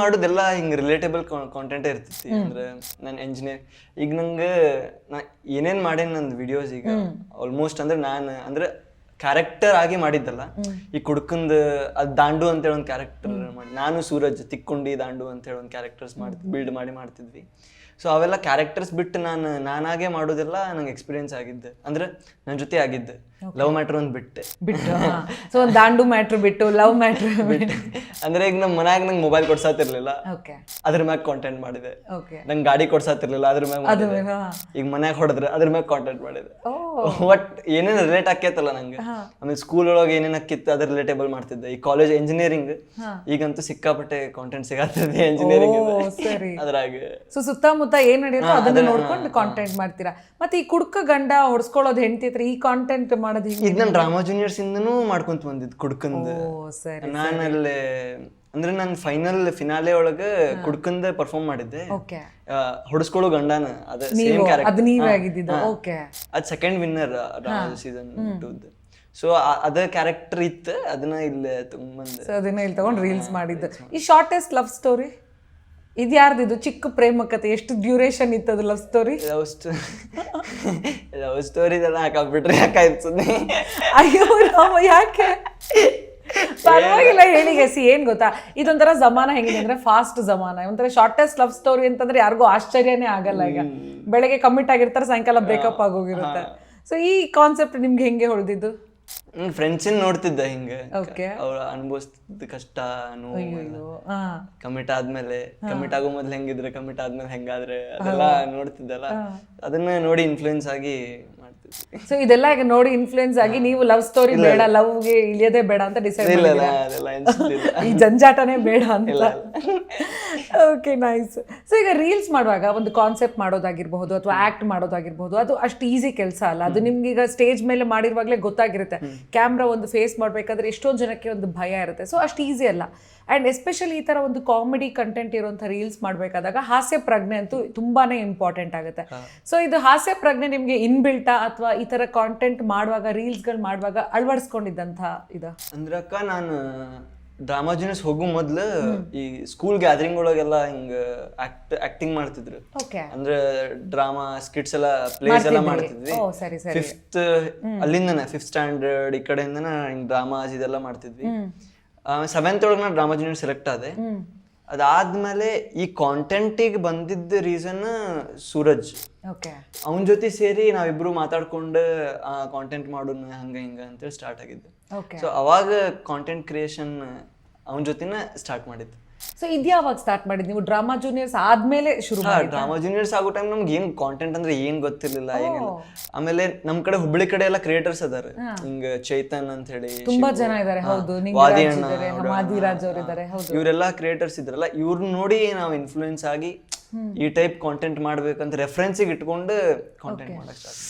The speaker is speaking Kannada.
ಮಾಡೋದೆಲ್ಲ ಹಿಂಗೆ ರಿಲೇಟೇಬಲ್ ಕಾಂಟೆಂಟ್ ಇರ್ತೈತಿ ಅಂದ್ರೆ ನಾನು ಎಂಜಿನಿಯರ್ ಈಗ ನಂಗೆ ನಾ ಏನೇನ್ ಮಾಡೇನಿ ನಂದು ವಿಡಿಯೋಸ್ ಈಗ ಆಲ್ಮೋಸ್ಟ್ ಅಂದ್ರೆ ನಾನು ಅಂದ್ರೆ ಕ್ಯಾರೆಕ್ಟರ್ ಆಗಿ ಮಾಡಿದ್ದಲ್ಲ. ಈ ಕುಡ್ಕಂದ್ ಅದ್ ದಾಂಡು ಅಂತೇಳಿ ಒಂದು ಕ್ಯಾರೆಕ್ಟರ್ ಮಾಡಿ ನಾನು ಸೂರಜ್ ತಿಕ್ಕೊಂಡಿ ದಾಂಡು ಅಂತೇಳಿ ಒಂದು ಕ್ಯಾರೆಕ್ಟರ್ಸ್ ಮಾಡಿ ಬಿಲ್ಡ್ ಮಾಡಿ ಮಾಡ್ತಿದ್ವಿ. ಸೊ ಅವೆಲ್ಲ ಕ್ಯಾರೆಕ್ಟರ್ಸ್ ಬಿಟ್ಟು ನಾನು ನಾನಾಗೆ ಮಾಡೋದೆಲ್ಲ ನಂಗೆ ಎಕ್ಸ್ಪೀರಿಯನ್ಸ್ ಆಗಿದ್ದೆ. ಅಂದ್ರೆ ನನ್ನ ಜೊತೆ ಆಗಿದ್ದೆ. ಲವ್ ಮ್ಯಾಟ್ರ್ ಒಂದು ಬಿಟ್ಟೆ. ಬಿಟ್ಟು ಸೊ ಒಂದು ದಾಂಡು ಮ್ಯಾಟ್ರ್ ಬಿಟ್ಟು ಲವ್ ಮ್ಯಾಟ್ರ್ ಬಿಟ್ಟು. ಅಂದ್ರೆ ಈಗ ನಮ್ಮ ಮನ್ಯಾಗ ನಂಗೆ ಮೊಬೈಲ್ ಕೊಡ್ಸಾತಿರ್ಲಿಲ್ಲ. ಓಕೆ ಅದ್ರ ಮ್ಯಾಗ ಕಾಂಟೆಂಟ್ ಮಾಡಿದೆ. ಓಕೆ ನಂಗೆ ಗಾಡಿ ಕೊಡ್ಸಾತಿರ್ಲಿಲ್ಲ ಅದ್ರ ಮ್ಯಾಗ ಈಗ ಮನ್ಯಾಗ ಹೊಡೆದ್ರೆ ಅದ್ರ ಮ್ಯಾಗ ಕಾಂಟೆಂಟ್ ಮಾಡಿದೆ. ಬಟ್ ಏನೇನು ರಿಲೇಟ್ ಆಕೈತಲ್ಲ ನಂಗೆ? ಆಮೇಲೆ ಸ್ಕೂಲ್ ಒಳಗೆ ಏನೇನು ಆಕಿತ್ತು ಅದ್ರ ರಿಲೇಟೇಬಲ್ ಮಾಡ್ತಿದ್ದೆ. ಈ ಕಾಲೇಜ್ ಇಂಜಿನಿಯರಿಂಗ್ ಈಗಂತೂ ಸಿಕ್ಕಾಪಟ್ಟೆ ಕಾಂಟೆಂಟ್ ಸಿಗತ್ತದೆ ಇಂಜಿನಿಯರಿಂಗ್ ಅದ್ರಾಗ. ಸೊ ಸುತ್ತಮುತ್ತ ಏನ್ ನಡೆಯುತ್ತೋ ಅದನ್ನ ನೋಡ್ಕೊಂಡು ಕಾಂಟೆಂಟ್ ಮಾಡ್ತೀರಾ? ಮತ್ತೆ ಈ ಕುಡ್ಕ ಗಂಡ ಹೊಡ್ಸ್ಕೊಳ್ಳೋದು ಹೆಂಡತಿ ಈ ಕಾಂಟೆಂಟ್ ಮಾಡೋದು ಇದು ನಾನು ಡ್ರಾಮಾ ಜೂನಿಯರ್ಸ್ ಇಂದನು ಮಾಡ್ಕೊಂತ ಬಂದಿದ್ದು ಕುಡ್ಕಂದ. ಸರಿ ನಾನಲ್ಲಿ ಅಂದ್ರೆ ನಾನು ಫೈನಲ್ ಫಿನಾಲೆ ಒಳಗ ಕುಡ್ಕಂದ ಪರ್ಫಾರ್ಮ್ ಮಾಡಿದ್ದೆ. ಆ, ಗಂಡನ ಅದ ಸೇಮ್ ಕ್ಯಾರೆಕ್ಟರ್ ಅದ್ second winner season two so ಅದ ಕ್ಯಾರೆಕ್ಟರ್ ಇತ್ತು ಅದನ್ನ ಇಲ್ಲಿ ತುಂಬಾ ಅದನ್ನ ಇಲ್ಲಿ ತಗೊಂಡು ರೀಲ್ಸ್ ಮಾಡಿದ್ದು. ಈ ಶಾರ್ಟೆಸ್ಟ್ ಲವ್ ಸ್ಟೋರಿ ಇದು ಚಿಕ್ಕ ಪ್ರೇಮ ಕತೆ? ಎಷ್ಟು ಡ್ಯೂರೇಷನ್ ಇತ್ತು ಅದು love story love story love story ಇದನ್ನ ಹಾಕಾಕ್ಬಿಟ್ರೆ ಯಾಕಾಯ್ತು ಸುದ್ದಿ ಅಯ್ಯೋ ರಾಮ ಯಾಕೆ? ಪರವಾಗಿಲ್ಲ ಹೇಳಿ ಗೆಸಿ ಏನ್ ಗೊತ್ತಾ? ಇದೊಂಥರ ಜಮಾನ ಹೆಂಗಿದೆ ಅಂದ್ರೆ ಫಾಸ್ಟ್ ಜಮಾನ. ಒಂಥರ ಶಾರ್ಟೆಸ್ಟ್ ಲವ್ ಸ್ಟೋರಿ ಅಂತಂದ್ರೆ ಯಾರಿಗೂ ಆಶ್ಚರ್ಯನೇ ಆಗಲ್ಲ ಈಗ. ಬೆಳಗ್ಗೆ ಕಮಿಟ್ ಆಗಿರ್ತಾರೆ ಸಾಯಂಕಾಲ ಬ್ರೇಕಪ್ ಆಗೋಗಿರುತ್ತೆ. ಸೊ ಈ ಕಾನ್ಸೆಪ್ಟ್ ನಿಮ್ಗೆ ಹೆಂಗೆ ಹೊಳ್ದಿದ್ದು? ಫ್ರೆಂಡ್ಸಿನ್ ನೋಡ್ತಿದ್ದೆ ಹಿಂಗೆ. ಓಕೆ ಅವ್ರ ಅನುಭವಿಸ್ತಿದ್ದ ಕಷ್ಟ ನೋವು ಹಾ ಕಮಿಟ್ ಆದ್ಮೇಲೆ ಕಮಿಟ್ ಆಗೋ ಮೊದ್ಲು ಹೆಂಗಿದ್ರೆ ಕಮಿಟ್ ಆದ್ಮೇಲೆ ಹೆಂಗಾದ್ರೆ ಅದೆಲ್ಲ ನೋಡ್ತಿದ್ದಲ್ಲ. ಅದನ್ನ ನೋಡಿ ಇನ್ಫ್ಲೂಯೆನ್ಸ್ ಆಗಿ ಮಾಡ್ತಿದ್ದೆ ಸೊ ಇದೆಲ್ಲ ಈಗ ನೋಡಿ ಇನ್ಫ್ಲೂಯೆನ್ಸ್ ಆಗಿ ನೀವು ಲವ್ ಸ್ಟೋರಿ ಬೇಡ ಲವ್ಗೆ ಇಳಿಯೋದೇ ಬೇಡ ಅಂತ ಡಿಸೈಡ್ ಇಲ್ಲ ಇಲ್ಲ ಅದೆಲ್ಲ ಅನ್ಸುತ್ತಿಲ್ಲ ಈ ಜಂಜಾಟನೇ ಬೇಡ ಅಂತ. ಓಕೆ ನೈಸ್ ಸೊ ಈಗ ರೀಲ್ಸ್ ಮಾಡುವಾಗ ಒಂದು ಕಾನ್ಸೆಪ್ಟ್ ಮಾಡೋದಾಗಿರ್ಬಹುದು ಅಥವಾ ಆಕ್ಟ್ ಮಾಡೋದಾಗಿರ್ಬಹುದು ಅದು ಅಷ್ಟು ಈಸಿ ಕೆಲಸ ಅಲ್ಲ. ಅದು ನಿಮ್ಗೆ ಈಗ ಸ್ಟೇಜ್ ಮೇಲೆ ಮಾಡಿರುವಾಗಲೇ ಗೊತ್ತಾಗಿರುತ್ತೆ. ಕ್ಯಾಮ್ರಾ ಒಂದು ಫೇಸ್ ಮಾಡಬೇಕಾದ್ರೆ ಎಷ್ಟೊಂದು ಜನಕ್ಕೆ ಒಂದು ಭಯ ಇರುತ್ತೆ. ಸೊ ಅಷ್ಟು ಈಸಿ ಅಲ್ಲ. ಆ್ಯಂಡ್ ಎಸ್ಪೆಷಲಿ ಈ ಥರ ಒಂದು ಕಾಮಿಡಿ ಕಂಟೆಂಟ್ ಇರುವಂಥ ರೀಲ್ಸ್ ಮಾಡಬೇಕಾದಾಗ ಹಾಸ್ಯ ಪ್ರಜ್ಞೆ ಅಂತೂ ತುಂಬಾನೇ ಇಂಪಾರ್ಟೆಂಟ್ ಆಗುತ್ತೆ. ಸೊ ಇದು ಹಾಸ್ಯ ಪ್ರಜ್ಞೆ ನಿಮಗೆ ಇನ್ಬಿಲ್ಟಾ ಅಥವಾ ಈ ಥರ ಕಾಂಟೆಂಟ್ ಮಾಡುವಾಗ ರೀಲ್ಸ್ಗಳು ಮಾಡುವಾಗ ಅಳವಡಿಸ್ಕೊಂಡಿದ್ದಂಥ ಇದು? ಅಂದ್ರಕ್ಕ ನಾನು ಡ್ರಾಮಾ ಜೂನಿಯರ್ಸ್ ಹೋಗೋ ಮೊದ್ಲು ಈ ಸ್ಕೂಲ್ ಗ್ಯಾದರಿಂಗ್ ಒಳಗೆಲ್ಲ ಹಿಂಗ ಆಕ್ಟ್ ಆಕ್ಟಿಂಗ್ ಮಾಡ್ತಿದ್ರು. ಅಂದ್ರೆ ಡ್ರಾಮಾ ಸ್ಕಿಟ್ಸ್ ಎಲ್ಲ ಪ್ಲೇಸ್ ಎಲ್ಲ ಮಾಡ್ತಿದ್ವಿ. ಫಿಫ್ತ್ ಅಲ್ಲಿಂದನೇ ಫಿಫ್ತ್ ಸ್ಟ್ಯಾಂಡರ್ಡ್ ಈ ಕಡೆಯಿಂದನ ಹಿಂಗ್ ಡ್ರಾಮಾಸ್ ಇದೆಲ್ಲ ಮಾಡ್ತಿದ್ವಿ. ಆಮೇಲೆ ಸೆವೆಂತ್ ಒಳಗೆ ನಾನು ಡ್ರಾಮಾ ಜೂನಿಯರ್ ಸೆಲೆಕ್ಟ್ ಆದೆ ಅದಾದ್ಮೇಲೆ ಈ ಕಾಂಟೆಂಟಿಗೆ ಬಂದಿದ್ದ ರೀಸನ್ ಸೂರಜ್. ಓಕೆ ಅವನ ಜೊತೆ ಸೇರಿ ನಾವಿಬ್ರು ಮಾತಾಡ್ಕೊಂಡು ಕಾಂಟೆಂಟ್ ಮಾಡೋಣ ಹಂಗ ಹಿಂಗ ಅಂತೇಳಿ ಸ್ಟಾರ್ಟ್ ಆಗಿದ್ದು. ಸೊ ಅವಾಗ ಕಾಂಟೆಂಟ್ ಕ್ರಿಯೇಷನ್ ಅವನ ಜೊತೆನ ಸ್ಟಾರ್ಟ್ ಮಾಡಿದ್ದು. ಸೊ ಇದ್ಯಾವಾಗ ಸ್ಟಾರ್ಟ್ ಮಾಡಿದ್ ನೀವು ಡ್ರಾಮಾ ಜೂನಿಯರ್ಸ್ ಆದ್ಮೇಲೆ ಶುರು ಮಾಡಿ ಡ್ರಾಮಾ ಜೂನಿಯರ್ಸ್ ಆಗೋ ಟೈಮ್ ನಮ್ಗೆ ಏನ್ ಕಾಂಟೆಂಟ್ ಅಂದ್ರೆ ಏನ್ ಗೊತ್ತಿರ್ಲಿಲ್ಲ ಏನಿಲ್ಲ. ಆಮೇಲೆ ನಮ್ ಕಡೆ ಹುಬ್ಳಿ ಕಡೆ ಎಲ್ಲ ಕ್ರಿಯೇಟರ್ಸ್ ಅದಾರ. ಹಿಂಗ ಚೈತನ್ ಅಂತ ಹೇಳಿ ತುಂಬಾ ಜನ ಇದ್ದಾರೆ ಹೌದು. ನಿಂಗರಾಜ್ ಮಾದಿರಾಜ್ ಅವರು ಇದ್ದಾರೆ ಹೌದು. ಇವರೆಲ್ಲ ಕ್ರಿಯೇಟರ್ಸ್ ಇದ್ರಲ್ಲ ಇವ್ರನ್ನ ನೋಡಿ ನಾವು ಇನ್ಫ್ಲೂಯೆನ್ಸ್ ಆಗಿ ಈ ಟೈಪ್ ಕಾಂಟೆಂಟ್ ಮಾಡ್ಬೇಕಂತ ರೆಫರೆನ್ಸಿಗೆ ಇಟ್ಕೊಂಡು ಕಾಂಟೆಂಟ್ ಮಾಡಕ್ ಸ್ಟಾರ್ಟ್